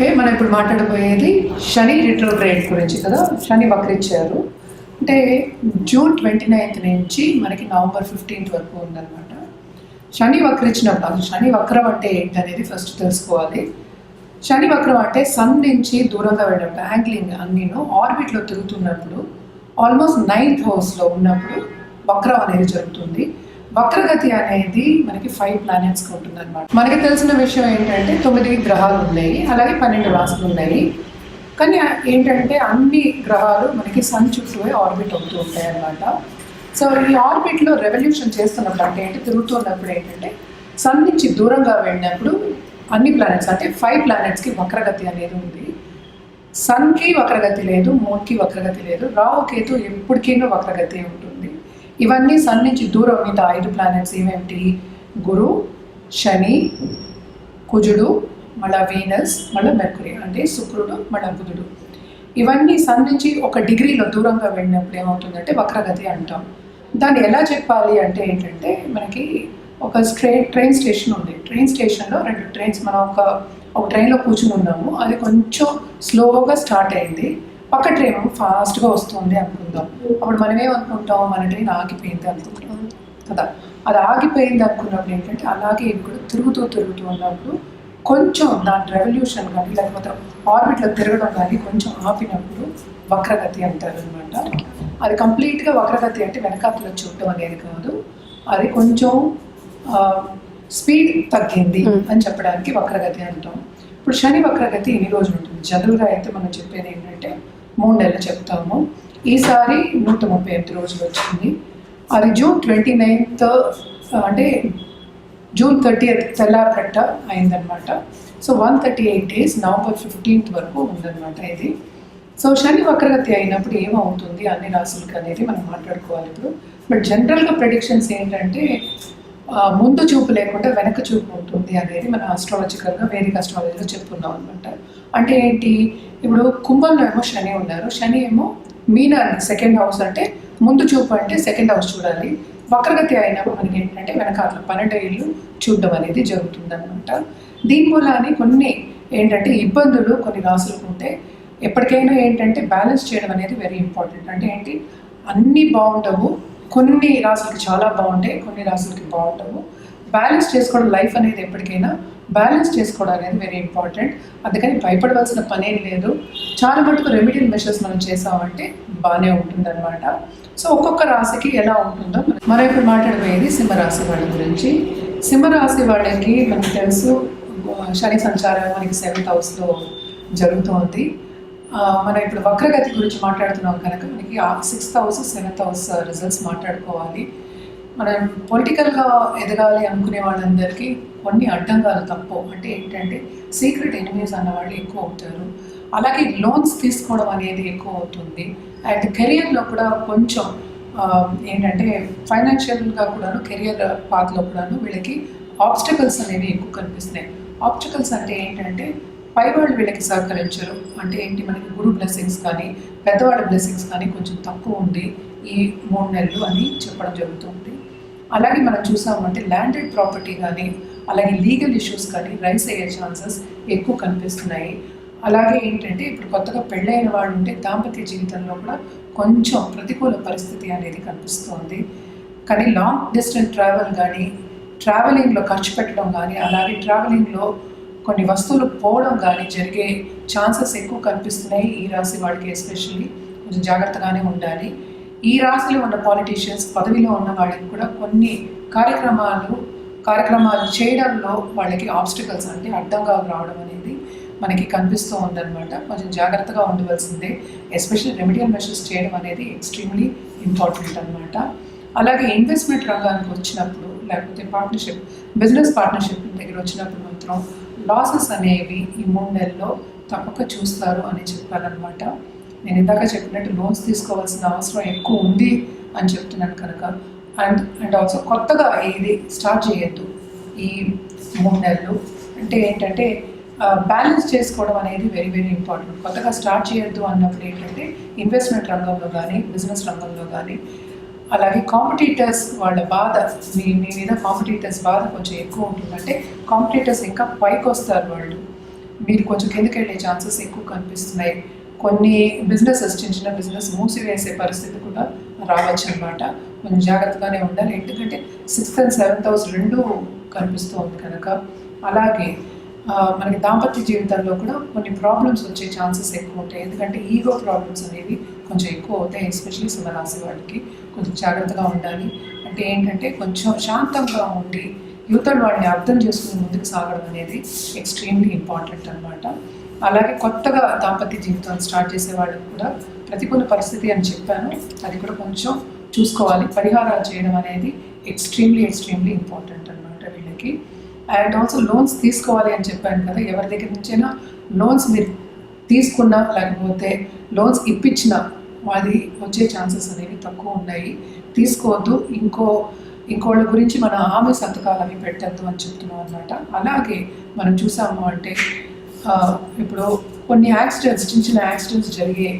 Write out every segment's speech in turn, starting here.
Okay మనం ఇప్పుడు మాట్లాడబోయేది శని retrograde గురించి కదా. శని వక్రించారు. అంటే జూన్ ట్వంటీ నైన్త్ నుంచి మనకి నవంబర్ ఫిఫ్టీన్త్ వరకు ఉందన్నమాట. శని వక్రించినప్పుడు అసలు శని వక్రం అంటే ఏంటి అనేది ఫస్ట్ తెలుసుకోవాలి. శని వక్రం అంటే సన్ నుంచి దూరంగా వెళ్ళినప్పుడు యాంగ్లింగ్ అన్నీను ఆర్బిట్లో తిరుగుతున్నప్పుడు ఆల్మోస్ట్ నైన్త్ హౌస్లో ఉన్నప్పుడు వక్రం అనేది జరుగుతుంది. వక్రగతి అనేది మనకి ఫైవ్ ప్లానెట్స్కి ఉంటుంది అనమాట మనకి తెలిసిన విషయం ఏంటంటే తొమ్మిది గ్రహాలు ఉన్నాయి అలాగే పన్నెండు రాసులు ఉన్నాయి. కానీ ఏంటంటే అన్ని గ్రహాలు మనకి సన్ చుట్టూ ఆర్బిట్ అవుతూ ఉంటాయి అన్నమాట సో ఈ ఆర్బిట్లో రెవల్యూషన్ చేస్తున్నప్పుడు అంటే ఏంటి? తిరుగుతున్నప్పుడు ఏంటంటే సన్ నుంచి దూరంగా వెళ్ళినప్పుడు అన్ని ప్లానెట్స్ అంటే ఫైవ్ ప్లానెట్స్కి వక్రగతి అనేది ఉంది. సన్కి వక్రగతి లేదు మూన్కి వక్రగతి లేదు రాహు కేతు ఎప్పటికీనూ వక్రగతి ఉంటుంది ఇవన్నీ సన్ నుంచి దూరం. మిగతా ఐదు ప్లానెట్స్ ఏమేమిటి? గురు శని కుజుడు మళ్ళా వీనస్ మళ్ళీ మెర్కురీ అంటే శుక్రుడు మళ్ళా బుధుడు. ఇవన్నీ సన్ నుంచి ఒక డిగ్రీలో దూరంగా వెళ్ళినప్పుడు ఏమవుతుందంటే వక్రగతి అంటాం. దాన్ని ఎలా చెప్పాలి అంటే ఏంటంటే మనకి ఒక స్ట్రే ట్రైన్ స్టేషన్ ఉంది. ట్రైన్ స్టేషన్లో రెండు ట్రైన్స్ మనం ఒక ఒక ట్రైన్లో కూర్చుని ఉన్నాము. అది కొంచెం స్లోగా స్టార్ట్ అయింది. పక్క ట్రైన్ ఫాస్ట్గా వస్తుంది అనుకుందాం. అప్పుడు మనం ఏమనుకుంటాం మన ట్రైన్ ఆగిపోయింది అనుకుంటాం. కదా? అది ఆగిపోయింది అనుకున్నప్పుడు ఏంటంటే అలాగే ఇవి కూడా తిరుగుతూ తిరుగుతూ ఉన్నప్పుడు కొంచెం దాని రెవల్యూషన్ కానీ లేకపోతే ఆర్బిట్లో తిరగడం కానీ కొంచెం ఆపినప్పుడు వక్రగతి అంటారు అనమాట అది కంప్లీట్గా వక్రగతి అంటే వెనకాతలో చూడటం అనేది కాదు. అది కొంచెం స్పీడ్ తగ్గింది అని చెప్పడానికి వక్రగతి అంటాం. ఇప్పుడు శని వక్రగతి ఎన్ని రోజులు ఉంటుంది? జనరల్గా అయితే మనం చెప్పేది ఏంటంటే మూడు నెలలు చెప్తాము. ఈసారి నూట ముప్పై ఎనిమిది రోజులు వచ్చింది. అది జూన్ ట్వంటీ నైన్త్ అంటే జూన్ థర్టీ తెల్లారకట్ట అయిందనమాట so one thirty eight days November fifteenth వరకు ఉందన్నమాట ఇది. సో శని వక్రగతి అయినప్పుడు ఏమవుతుంది అన్ని రాసులకి అనేది మనం మాట్లాడుకోవాలి ఇప్పుడు. బట్ జనరల్గా ప్రెడిక్షన్స్ ఏంటంటే ముందు చూపు లేకుండా వెనక చూపు ఉంటుంది అనేది మన ఆస్ట్రాలజికల్గా వేరే ఆస్ట్రాలజీలో చెప్పుకున్నాం అనమాట అంటే ఏంటి? ఇప్పుడు కుంభంలో ఏమో శని ఉన్నారు. శని ఏమో మీనాన్ని సెకండ్ హౌస్ అంటే ముందు చూపు అంటే సెకండ్ హౌస్ చూడాలి. వక్రగతి అయినా మనకి ఏంటంటే వెనకాల పన్నెండు ఏళ్ళు చూడడం అనేది జరుగుతుందనమాట దీని కొన్ని ఏంటంటే ఇబ్బందులు కొన్ని రాసులకు ఉంటే ఎప్పటికైనా ఏంటంటే బ్యాలెన్స్ చేయడం అనేది వెరీ ఇంపార్టెంట్ అంటే ఏంటి? అన్నీ బాగుండవు. కొన్ని రాసులకి చాలా బాగుంటాయి కొన్ని రాసులకి బాగుండవు. బ్యాలెన్స్ చేసుకోవడం లైఫ్ అనేది ఎప్పటికైనా బ్యాలెన్స్ చేసుకోవడం అనేది వెరీ ఇంపార్టెంట్ అందుకని భయపడవలసిన పనేం లేదు. చాలా మటుకు రెమెడియల్ మెషర్స్ మనం చేసామంటే బాగానే ఉంటుందన్నమాట. సో ఒక్కొక్క రాశికి ఎలా ఉంటుందో మనం- ఇప్పుడు మాట్లాడబోయేది సింహరాశి వాళ్ళ గురించి. సింహరాశి వాళ్ళకి మనకు తెలుసు శని సంచారం మనకి సెవెంత్ హౌస్లో జరుగుతోంది. మనం ఇప్పుడు వక్రగతి గురించి మాట్లాడుతున్నాం కనుక మనకి sixth house seventh house results మాట్లాడుకోవాలి. మనం పొలిటికల్గా ఎదగాలి అనుకునే వాళ్ళందరికీ కొన్ని అడ్డంకాలు తప్పు అంటే ఏంటంటే సీక్రెట్ ఎనిమీస్ అన్న వాళ్ళు ఎక్కువ అవుతారు. అలాగే లోన్స్ తీసుకోవడం అనేది ఎక్కువ అవుతుంది. అండ్ కెరియర్లో కూడా కొంచెం ఏంటంటే ఫైనాన్షియల్గా కూడాను కెరియర్ పాత్లో కూడాను వీళ్ళకి ఆబ్స్టకల్స్ అనేవి ఎక్కువ కనిపిస్తున్నాయి. ఆబ్స్టకల్స్ అంటే ఏంటంటే పైవాళ్ళు వీళ్ళకి సహకరించరు. అంటే ఏంటి మనకి గురు బ్లెస్సింగ్స్ కానీ పెద్దవాళ్ళ బ్లెస్సింగ్స్ కానీ కొంచెం తక్కువ ఉంది ఈ మూడు నెలలు అని చెప్పడం జరుగుతుంది. అలాగే మనం చూసామంటే ల్యాండెడ్ ప్రాపర్టీ కానీ అలాగే లీగల్ ఇష్యూస్ కానీ రైస్ అయ్యే ఛాన్సెస్ ఎక్కువ కనిపిస్తున్నాయి. అలాగే ఏంటంటే ఇప్పుడు కొత్తగా పెళ్ళైన వాళ్ళు ఉంటే దాంపత్య జీవితంలో కూడా కొంచెం ప్రతికూల పరిస్థితి అనేది కనిపిస్తోంది. కానీ లాంగ్ డిస్టెన్స్ ట్రావెల్ కానీ ట్రావెలింగ్లో ఖర్చు పెట్టడం కానీ అలాగే ట్రావెలింగ్లో కొన్ని వస్తువులు పోవడం కానీ జరిగే ఛాన్సెస్ ఎక్కువ కనిపిస్తున్నాయి ఈ రాశి వాళ్ళకి ఎస్పెషల్లీ కొంచెం జాగ్రత్తగానే ఉండాలి. ఈ రాశిలో ఉన్న పాలిటీషియన్స్ పదవిలో ఉన్న వాళ్ళకి కూడా కొన్ని కార్యక్రమాలు కార్యక్రమాలు చేయడంలో వాళ్ళకి ఆబ్స్టికల్స్ అంటే అడ్డంగా రావడం అనేది మనకి కనిపిస్తూ ఉందన్నమాట. కొంచెం జాగ్రత్తగా ఉండవలసిందే. ఎస్పెషల్లీ రెమెడియల్ మెషర్స్ చేయడం అనేది ఎక్స్ట్రీమ్లీ ఇంపార్టెంట్ అనమాట అలాగే ఇన్వెస్ట్మెంట్ రంగానికి వచ్చినప్పుడు లేకపోతే పార్ట్నర్షిప్ బిజినెస్ పార్ట్నర్షిప్ దగ్గర వచ్చినప్పుడు మాత్రం లాసెస్ అనేవి ఈ మూడు నెలల్లో తప్పక చూస్తారు అని చెప్పారనమాట నేను ఇందాక చెప్పినట్టు లోన్స్ తీసుకోవాల్సిన అవసరం ఎక్కువ ఉంది అని చెప్తున్నాను కనుక. అండ్ అండ్ ఆల్సో కొత్తగా ఇది స్టార్ట్ చేయొద్దు ఈ మూడు నెలలు. అంటే ఏంటంటే బ్యాలెన్స్ చేసుకోవడం అనేది వెరీ వెరీ ఇంపార్టెంట్ కొత్తగా స్టార్ట్ చేయొద్దు అన్నప్పుడు ఏంటంటే ఇన్వెస్ట్మెంట్ రంగంలో కానీ బిజినెస్ రంగంలో కానీ అలాగే కాంపిటీటర్స్ వాళ్ళ బాధ మీ మీ మీద కాంపిటీటర్స్ బాధ కొంచెం ఎక్కువ ఉంటుంది అంటే కాంపిటీటర్స్ ఇంకా పైకి వస్తారు వాళ్ళు. మీరు కొంచెం కిందకి వెళ్ళే ఛాన్సెస్ ఎక్కువ కనిపిస్తున్నాయి. కొన్ని బిజినెసెస్ చిన్న చిన్న బిజినెస్ మూసివేసే పరిస్థితి కూడా రావచ్చు అనమాట కొంచెం జాగ్రత్తగానే ఉండాలి. ఎందుకంటే సిక్స్త్ అండ్ సెవెంత్ హౌస్ రెండు కనిపిస్తూ ఉంది కనుక. అలాగే మనకి దాంపత్య జీవితంలో కూడా కొన్ని ప్రాబ్లమ్స్ వచ్చే ఛాన్సెస్ ఎక్కువ ఉంటాయి. ఎందుకంటే ఈగో ప్రాబ్లమ్స్ అనేవి కొంచెం ఎక్కువ అవుతాయి ఎస్పెషలీ సింహరాశి వాళ్ళకి కొంచెం జాగ్రత్తగా ఉండాలి. అంటే ఏంటంటే కొంచెం శాంతంగా ఉండి యువతలు వాడిని అర్థం చేసుకుని ముందుకు సాగడం అనేది ఎక్స్ట్రీమ్లీ ఇంపార్టెంట్ అనమాట అలాగే కొత్తగా దాంపత్య జీవితాన్ని స్టార్ట్ చేసే వాళ్ళకి కూడా ప్రతికూల పరిస్థితి అని చెప్పాను. అది కూడా కొంచెం చూసుకోవాలి. పరిహారాలు చేయడం అనేది ఎక్స్ట్రీమ్లీ ఎక్స్ట్రీమ్లీ ఇంపార్టెంట్ అనమాట వీళ్ళకి. అండ్ ఆల్సో లోన్స్ తీసుకోవాలి అని చెప్పాను కదా ఎవరి దగ్గర నుంచైనా లోన్స్ మీరు తీసుకున్నా లేకపోతే లోన్స్ ఇప్పించినా అది వచ్చే ఛాన్సెస్ అనేవి తక్కువ ఉన్నాయి. తీసుకోవద్దు. ఇంకో ఇంకోళ్ళ గురించి మన ఆమె సంతకాలు అవి పెట్టద్దు అని చెప్తున్నాం అనమాట అలాగే మనం చూసాము అంటే ఇప్పుడు కొన్ని యాక్సిడెంట్స్ చిన్న చిన్న యాక్సిడెంట్స్ జరిగే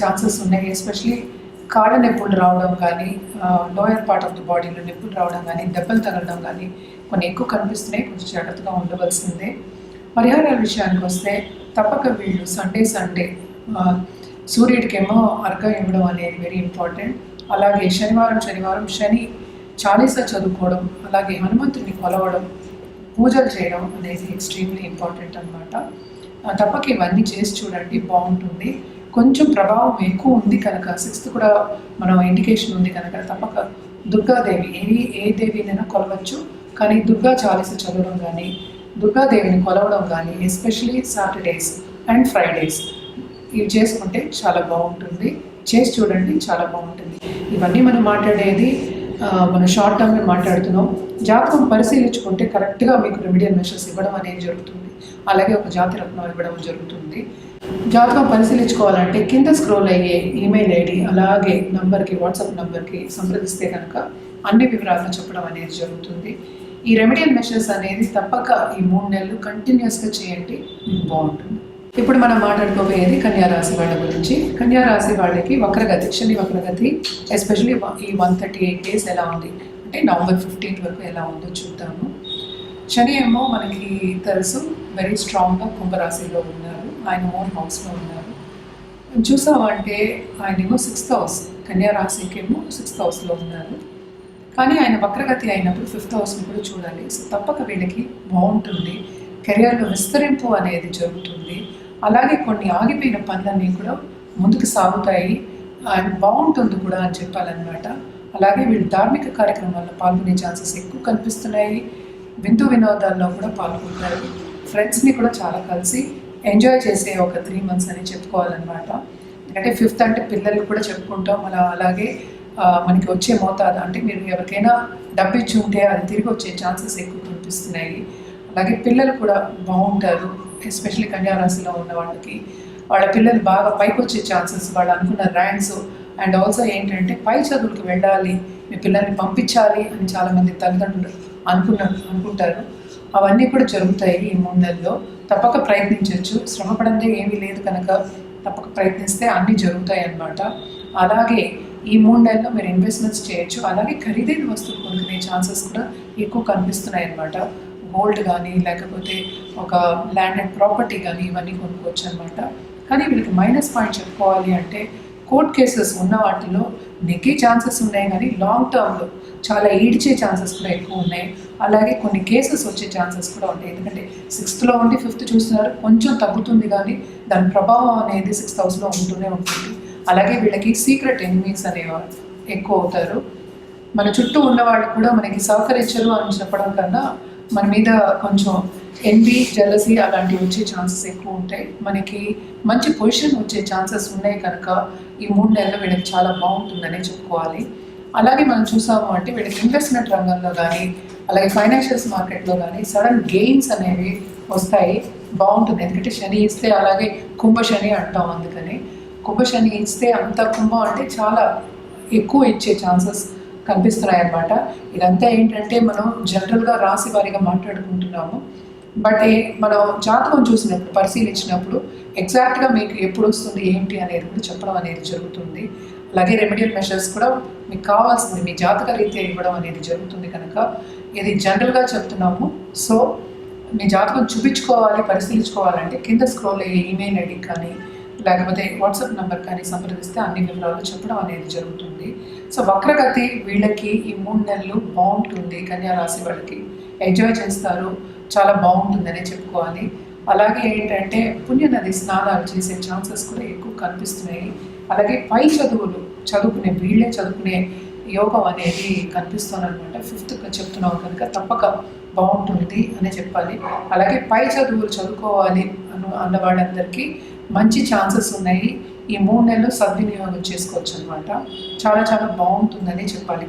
ఛాన్సెస్ ఉన్నాయి. ఎస్పెషలీ కాళ్ళ నొప్పులు రావడం కానీ లోయర్ పార్ట్ ఆఫ్ ది బాడీలో నొప్పులు రావడం కానీ దెబ్బలు తగలడం కానీ కొన్ని ఎక్కువ కనిపిస్తున్నాయి. కొంచెం జాగ్రత్తగా ఉండవలసిందే. పరిహారాల విషయానికి వస్తే తప్పక వీళ్ళు సండే సండే సూర్యుడికేమో అర్ఘం ఇవ్వడం అనేది వెరీ ఇంపార్టెంట్ అలాగే శనివారం శనివారం శని చాలీసా చదువుకోవడం అలాగే హనుమంతుడిని కొలవడం పూజలు చేయడం అనేది ఎక్స్ట్రీమ్లీ ఇంపార్టెంట్ అనమాట తప్పక ఇవన్నీ చేసి చూడండి బాగుంటుంది. కొంచెం ప్రభావం ఎక్కువ ఉంది కనుక సిక్స్త్ కూడా మనం ఇండికేషన్ ఉంది కనుక తప్పక దుర్గాదేవి ఏ ఏ దేవినైనా కొలవచ్చు. కానీ దుర్గా చాలీస చదవడం కానీ దుర్గాదేవిని కొలవడం కానీ ఎస్పెషలీ సాటర్డేస్ అండ్ ఫ్రైడేస్ ఇవి చేసుకుంటే చాలా బాగుంటుంది. చేసి చూడండి చాలా బాగుంటుంది. ఇవన్నీ మనం మాట్లాడేది మన షార్ట్ టర్మ్ మాట్లాడుతున్నాం. జాతకం పరిశీలించుకుంటే కరెక్ట్గా మీకు రెమిడియల్ మెషర్స్ ఇవ్వడం అనేది జరుగుతుంది. అలాగే ఒక జాతి రత్నం ఇవ్వడం జరుగుతుంది. జాతకం పరిశీలించుకోవాలంటే కింద స్క్రోల్ అయ్యే ఈమెయిల్ ఐడి అలాగే నంబర్కి వాట్సాప్ నంబర్కి సంప్రదిస్తే కనుక అన్ని వివరాలను చెప్పడం అనేది జరుగుతుంది. ఈ రెమిడియల్ మెషర్స్ అనేది తప్పక ఈ మూడు నెలలు కంటిన్యూస్గా చేయండి మీకు బాగుంటుంది. ఇప్పుడు మనం మాట్లాడుకోబోయేది కన్యారాశి వాళ్ళ గురించి. కన్యారాశి వాళ్ళకి వక్రగతి శని వక్రగతి ఎస్పెషలీ ఈ వన్ థర్టీ ఎయిట్ డేస్ ఎలా ఉంది? అంటే నవంబర్ ఫిఫ్టీన్త్ వరకు ఎలా ఉందో చూద్దాము. శని ఏమో మనకి తెలుసు వెరీ స్ట్రాంగ్గా కుంభరాశిలో ఉన్నారు. ఆయన ఓన్ హౌస్లో ఉన్నారు. చూసామంటే ఆయన ఏమో సిక్స్త్ హౌస్ కన్యా ఏమో సిక్స్త్ హౌస్లో ఉన్నారు. కానీ ఆయన వక్రగతి అయినప్పుడు ఫిఫ్త్ హౌస్ని కూడా చూడాలి. సో తప్పక వీళ్ళకి బాగుంటుంది. కెరియర్లో విస్తరింపు అనేది జరుగుతుంది. అలాగే కొన్ని ఆగిపోయిన పనులన్నీ కూడా ముందుకు సాగుతాయి. అండ్ బాగుంటుంది కూడా అని చెప్పాలన్నమాట. అలాగే వీళ్ళు ధార్మిక కార్యక్రమాల్లో పాల్గొనే ఛాన్సెస్ ఎక్కువ కనిపిస్తున్నాయి. విందు వినోదాల్లో కూడా పాల్గొంటారు. ఫ్రెండ్స్ని కూడా చాలా కలిసి ఎంజాయ్ చేసే ఒక త్రీ మంత్స్ అని చెప్పుకోవాలన్నమాట. ఎందుకంటే ఫిఫ్త్ అంటే పిల్లలకు కూడా చెప్పుకుంటాం. అలా అలాగే మనకి వచ్చే మోతాదు. అంటే మీరు ఎవరికైనా డబ్బు ఇచ్చి ఉంటే అది తిరిగి వచ్చే ఛాన్సెస్ ఎక్కువ కనిపిస్తున్నాయి. అలాగే పిల్లలు కూడా బాగుంటారు. ఎస్పెషల్లీ కన్యారాశిలో ఉన్న వాళ్ళకి వాళ్ళ పిల్లలు బాగా పైకి వచ్చే ఛాన్సెస్ వాళ్ళు అనుకున్న ర్యాంక్స్ అండ్ ఆల్సో ఏంటంటే పై చదువులకు వెళ్ళాలి మీ పిల్లల్ని పంపించాలి అని చాలామంది తల్లిదండ్రులు అనుకున్నారు అనుకుంటారు. అవన్నీ కూడా జరుగుతాయి ఈ మూడు నెలల్లో తప్పక ప్రయత్నించవచ్చు శ్రమపడందే ఏమీ లేదు కనుక తప్పక ప్రయత్నిస్తే అన్నీ జరుగుతాయి అన్నమాట. అలాగే ఈ మూడు నెలల్లో మీరు ఇన్వెస్ట్మెంట్స్ చేయొచ్చు. అలాగే ఖరీదైన వస్తువులు కొనుక్కునే ఛాన్సెస్ కూడా ఎక్కువ కనిపిస్తున్నాయి అన్నమాట గోల్డ్ కానీ లేకపోతే ఒక ల్యాండ్ అండ్ ప్రాపర్టీ కానీ ఇవన్నీ కొనుక్కోవచ్చు అనమాట కానీ వీళ్ళకి మైనస్ పాయింట్ చెప్పుకోవాలి అంటే కోర్ట్ కేసెస్ ఉన్న వాటిలో నెగ్గే ఛాన్సెస్ ఉన్నాయి కానీ లాంగ్ టర్మ్లో చాలా ఈడ్చే ఛాన్సెస్ కూడా ఎక్కువ ఉన్నాయి. అలాగే కొన్ని కేసెస్ వచ్చే ఛాన్సెస్ కూడా ఉంటాయి. ఎందుకంటే సిక్స్త్లో ఉండి ఫిఫ్త్ చూస్తున్నారు కొంచెం తగ్గుతుంది కానీ దాని ప్రభావం అనేది సిక్స్త్ హౌస్లో ఉంటూనే ఉంటుంది. అలాగే వీళ్ళకి సీక్రెట్ ఎనిమీస్ అనేవారు ఎక్కువ అవుతారు. మన చుట్టూ ఉన్నవాళ్ళు కూడా మనకి సహకరించరు అని చెప్పడం కన్నా మన మీద కొంచెం ఎన్వి జెలసీ అలాంటివి వచ్చే ఛాన్సెస్ ఎక్కువ ఉంటాయి. మనకి మంచి పొజిషన్ వచ్చే ఛాన్సెస్ ఉన్నాయి కనుక ఈ మూడు నెలలు వీళ్ళకి చాలా బాగుంటుందనే చెప్పుకోవాలి. అలాగే మనం చూసాము అంటే వీళ్ళకి ఇన్వెస్ట్మెంట్ రంగంలో కానీ అలాగే ఫైనాన్షియల్స్ మార్కెట్లో కానీ సడన్ గెయిన్స్ అనేవి వస్తాయి. బాగుంటుంది. ఎందుకంటే శని ఇస్తే అలాగే కుంభ శని అంటాం అందుకని. కుంభ శని ఇస్తే అంత కుంభం అంటే చాలా ఎక్కువ ఇచ్చే ఛాన్సెస్ కనిపిస్తున్నాయి అన్నమాట. ఇదంతా ఏంటంటే మనం జనరల్గా రాశి వారిగా మాట్లాడుకుంటున్నాము. బట్ మనం జాతకం చూసినప్పుడు పరిశీలించినప్పుడు ఎగ్జాక్ట్గా మీకు ఎప్పుడు వస్తుంది ఏంటి అనేది కూడా చెప్పడం అనేది జరుగుతుంది. అలాగే రెమెడియల్ మెషర్స్ కూడా మీకు కావాల్సింది మీ జాతక రీత్యా ఇవ్వడం అనేది జరుగుతుంది కనుక ఇది జనరల్గా చెప్తున్నాము. సో మీ జాతకం చూపించుకోవాలి పరిశీలించుకోవాలంటే కింద స్క్రోల్ అయ్యే ఈమెయిల్ ఐడి కానీ లేకపోతే వాట్సాప్ నెంబర్ కానీ సంప్రదిస్తే అన్ని వివరాలు చెప్పడం అనేది జరుగుతుంది. సో వక్రగతి వీళ్ళకి ఈ మూడు నెలలు బాగుంటుంది కన్యా రాశి వాళ్ళకి. ఎంజాయ్ చేస్తారు చాలా బాగుంటుందని చెప్పుకోవాలి. అలాగే ఏంటంటే పుణ్యనది స్నానాలు చేసే ఛాన్సెస్ కూడా ఎక్కువ కనిపిస్తున్నాయి. అలాగే పై చదువులు చదువుకునే వీళ్ళే చదువుకునే యోగం అనేది కనిపిస్తుంది ఫిఫ్త్ ఫిఫ్త్గా చెప్తున్నాం కనుక తప్పక బాగుంటుంది అని చెప్పాలి. అలాగే పై చదువులు చదువుకోవాలి అన్న అన్న వాళ్ళందరికీ మంచి ఛాన్సెస్ ఉన్నాయి. ఈ మూడు నెలలు సద్వినియోగం చేసుకోవచ్చు అనమాట చాలా చాలా బాగుంటుందని చెప్పాలి